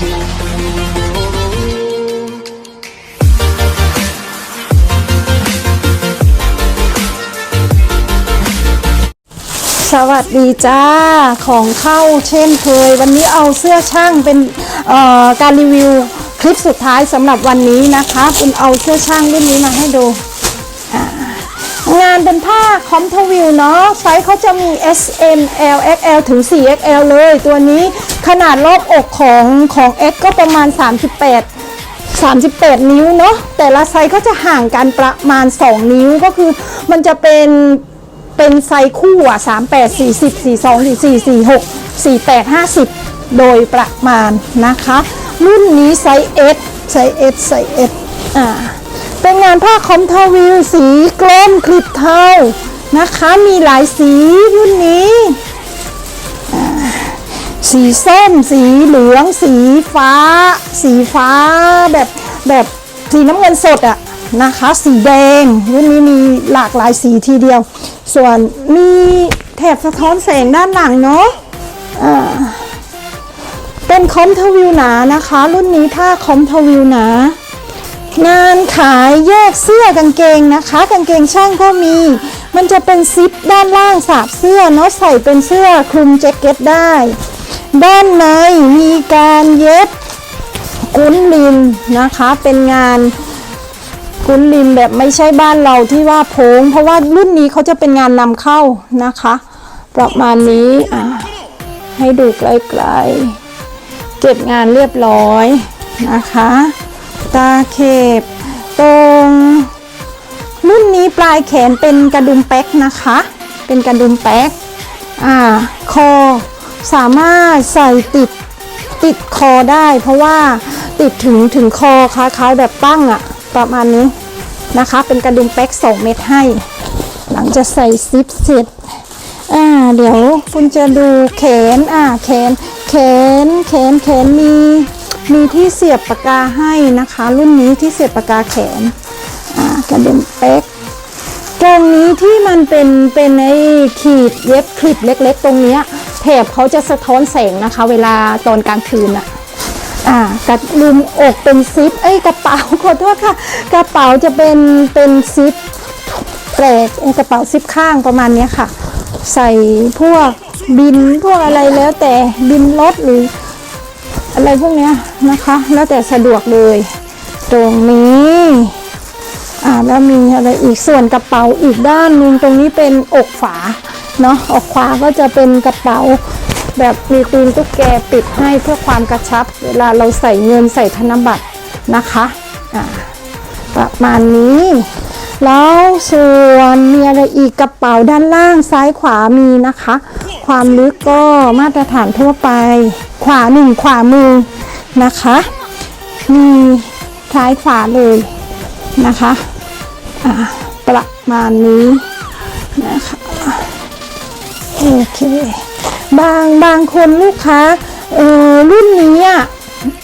สวัสดีจ้าของเข้าเช่นเคย วันนี้เอาเสื้อช่างเป็นการรีวิวคลิปสุดท้ายสำหรับวันนี้นะคะคุณเอาเสื้อช่างรุ่นนี้มาให้ดู งานเป็นผ้าคอมทวิวเนาะไซส์เขาจะมี S M L X L ถึง 4 X L เลยตัวนี้ขนาดรอบอกของของ X ก็ประมาณ 38 38 นิ้วเนาะแต่ละไซส์ก็จะห่างกันประมาณ 2 นิ้วก็คือมันจะเป็นเป็นไซส์คู่อะ38 40 42 44 46 48 50 โดยประมาณนะคะ รุ่นนี้ไซส์ S ไซส์ S ไซส์ S อ่า เป็นงานผ้าคอมทาวิวสีกลมคลิปเทานะคะ มีหลายสีรุ่นนี้ สีส้ม สีเหลือง สีฟ้า สีฟ้าแบบแบบสีน้ำเงินสดอะนะคะ สีแดงรุ่นนี้มีหลากหลายสีทีเดียว ส่วนมีแถบสะท้อนแสงด้านหลังเนาะเป็นคอมทวิวหนานะคะ รุ่นนี้ผ้าคอมทวิวหนา งานขายแยกเสื้อกางเกงนะคะ กางเกงช่างก็มี มันจะเป็นซิปด้านล่างสาบเสื้อเนาะใส่เป็นเสื้อคลุมแจ็คเก็ตได้ ด้านในมีการเย็บกุ้นลินนะคะ เป็นงานกุ้นลินแบบไม่ใช่บ้านเราที่ว่าโพง เพราะว่ารุ่นนี้เขาจะเป็นงานนำเข้านะคะ ประมาณนี้อะให้ดูใกล้ๆเก็บงานเรียบร้อยนะคะ ตาเข็บตรงรุ่นนี้ปลายแขนเป็นกระดุมแป๊กนะคะ เป็นกระดุมแป๊กอ่าคอสามารถใส่ติดติดคอได้ เพราะว่าติดถึงถึงคอคล้ายๆแบบตั้งอะประมาณนี้นะคะ เป็นกระดุมแป๊ก2เม็ดให้ หลังจะใส่ซิปเสร็จอ่าเดี๋ยวคุณจะดูแขนอ่าแขนแขนแขนแขนมี มีที่เสียบปากกาให้นะคะ รุ่นนี้ที่เสียบปากกาแขนอ่ากระเดุมเป๊กตรงนี้ที่มันเป็นเป็นไอ้ขีดเย็บคลิปเล็ก ๆ ตรงเนี้ยแถบเขาจะสะท้อนแสงนะคะ เวลาตอนกลางคืนอะอ่ากระดุมอกเป็นซิปเอ้ยกระเป๋าขอโทษค่ะ กระเป๋าจะเป็นเป็นซิปแปลกกระเป๋าซิปข้างประมาณนี้ค่ะ ใส่พวกบินพวกอะไรแล้วแต่บินรถหรือ อะไรพวกนี้นะคะ แล้วแต่สะดวกเลย ตรงนี้อ่าแล้วมีอะไรอีกส่วนกระเป๋าอีกด้านหนึ่งตรงนี้เป็นอกฝาเนาะอกขวาก็จะเป็นกระเป๋า แบบมีตีนตุ๊กแกปิดให้เพื่อความกระชับ เวลาเราใส่เงินใส่ธนบัตรนะคะอ่าประมาณนี้แล้ว ส่วนมีอะไรอีกกระเป๋าด้านล่างซ้ายขวามีนะคะ ความลึกก็มาตรฐานทั่วไป ขวาหนึ่งขวามือนะคะ มีซ้ายขวาเลยนะคะประมาณนี้นะคะโอเค บางบางคนลูกค้าเออรุ่นนี้อะ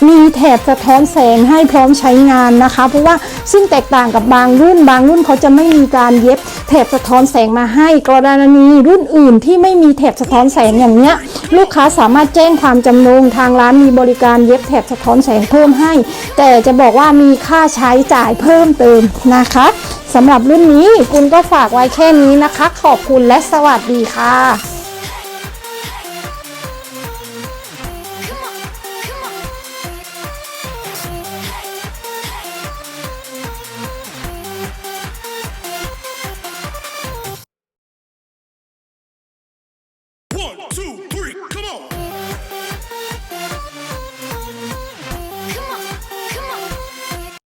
มีแถบสะท้อนแสงให้พร้อมใช้งานนะคะ เพราะว่าซึ่งแตกต่างกับบางรุ่น บางรุ่นเขาจะไม่มีการเย็บแถบสะท้อนแสงมาให้ กรณีรุ่นอื่นที่ไม่มีแถบสะท้อนแสงอย่างเนี้ย ลูกค้าสามารถแจ้งความจำนงทางร้านมีบริการเย็บแถบสะท้อนแสงเพิ่มให้ แต่จะบอกว่ามีค่าใช้จ่ายเพิ่มเติมนะคะสำหรับรุ่นนี้คุณก็ฝากไว้แค่นี้นะคะ ขอบคุณและสวัสดีค่ะ two.